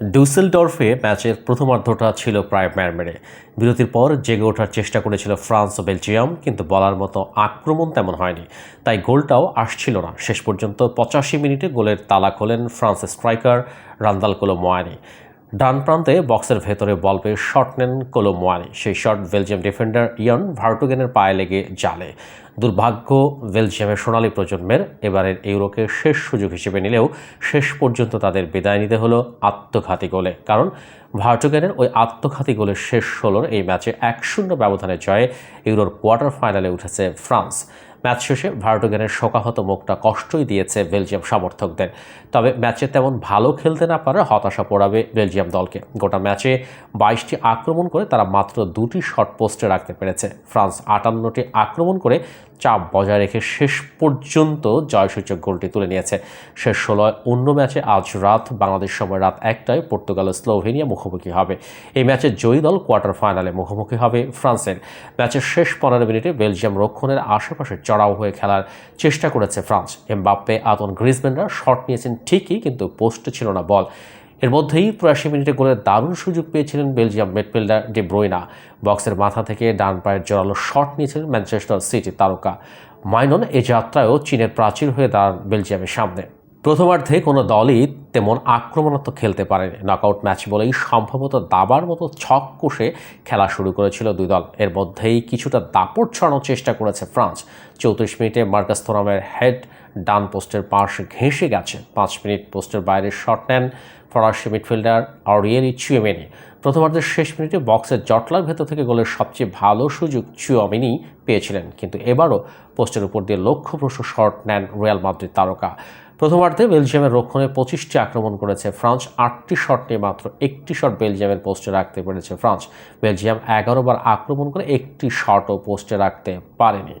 ডুসেলডর্ফে ম্যাচের প্রথমার্ধটা ছিল প্রায় ম্যারমেরে। বিরতির পর জেগে ওঠার চেষ্টা করেছিল ফ্রান্স ও বেলজিয়াম, কিন্তু বলার মতো আক্রমণ তেমন হয়নি। তাই গোলটাও আসছিল না। শেষ পর্যন্ত পঁচাশি মিনিটে গোলের তালা খোলেন ফ্রান্সের স্ট্রাইকার রান্দাল কোলো মোয়ানি। ডান প্রান্তে বক্সের ভেতরে বল পেয়ে শট নেন কোলো মোয়ানি সেই শট বেলজিয়াম ডিফেন্ডার ইয়ন ভার্টুগেনের পায়ে লেগে জালে। দুর্ভাগ্য, বেলজিয়ামের সোনালী প্রজন্মের এবারের ইউরোকে শেষ সুযোগ হিসেবে নিলেও শেষ পর্যন্ত তাদের বিদায় নিতে হলো আত্মঘাতী গোলে। কারণ ভার্টুগেনের ওই আত্মঘাতী গোলের শেষ ষোলোর এই ম্যাচে এক শূন্য ব্যবধানে জয়ে ইউরোর কোয়ার্টার ফাইনালে উঠেছে ফ্রান্স। ম্যাচ শেষে ভার্টোগেনের শোকাহত মুখটা কষ্টই দিয়েছে বেলজিয়াম সমর্থকদের। তবে ম্যাচে তেমন ভালো খেলতে না পারে হতাশা পড়াবে বেলজিয়াম দলকে। গোটা ম্যাচে বাইশটি আক্রমণ করে তারা মাত্র দুটি শট পোস্টে রাখতে পেরেছে। ফ্রান্স আটান্নটি আক্রমণ করে চাপ বজায় রেখে শেষ পর্যন্ত জয়সূচক গোলটি তুলে নিয়েছে। শেষ ষোলোয় অন্য ম্যাচে আজ রাত বাংলাদেশ সময় রাত একটায় পর্তুগাল স্লোভেনিয়া মুখোমুখি হবে। এই ম্যাচে জয়ী দল কোয়ার্টার ফাইনালে মুখোমুখি হবে ফ্রান্সের। ম্যাচের শেষ পনেরো মিনিটে বেলজিয়াম রক্ষণের আশেপাশে চড়াও হয়ে খেলার চেষ্টা করেছে ফ্রান্স। এমবাপ্পে, আতন গ্রিজম্যানরা শট নিয়েছেন ঠিকই, কিন্তু পোস্টে ছিল না বল। এর মধ্যেই চুরাশি মিনিটে গোলের দারুণ সুযোগ পেয়েছিলেন বেলজিয়াম মেডফিল্ডার ডি ব্রোইনা। বক্সের মাথা থেকে ডান পায়ের জোরালো শট নিয়েছিলেন ম্যানচেস্টার সিটি তারকা। মাইনন এ যাত্রায়ও চীনের প্রাচীর হয়ে দাঁড়ান বেলজিয়ামের সামনে। প্রথমার্ধে কোনো দলই তেমন আক্রমণাত্মক খেলতে পারেনি। নকআউট ম্যাচ বলেই সম্ভবত দাবার মতো ছক কষে খেলা শুরু করেছিল দুই দল। এর মধ্যেই কিছুটা দাপট ছড়ানোর চেষ্টা করেছে ফ্রান্স। চৌত্রিশ মিনিটে মার্কাস থোরামের হেড ডান পোস্টের পাশ ঘেঁষে গেছে। পাঁচ মিনিট পোস্টের বাইরে শট নেন ফরাসি মিডফিল্ডার অরিয়েলি চুয়েমেনি। প্রথমার্ধের শেষ মিনিটে বক্সের জটলার ভেতর থেকে গোলের সবচেয়ে ভালো সুযোগ চুয়ামিনি পেয়েছিলেন। কিন্তু এবারও পোস্টের উপর দিয়ে লক্ষ্যপ্রসূ শট নেন রিয়াল মাদ্রিদ তারকা। প্রথমার্ধে বেলজিয়ামের রক্ষণে পঁচিশটি আক্রমণ করেছে ফ্রান্স, আটটি শট নিয়ে মাত্র একটি শট বেলজিয়ামের পোস্টে রাখতে পেরেছে ফ্রান্স। বেলজিয়াম এগারো বার আক্রমণ করে একটি শটও পোস্টে রাখতে পারেনি।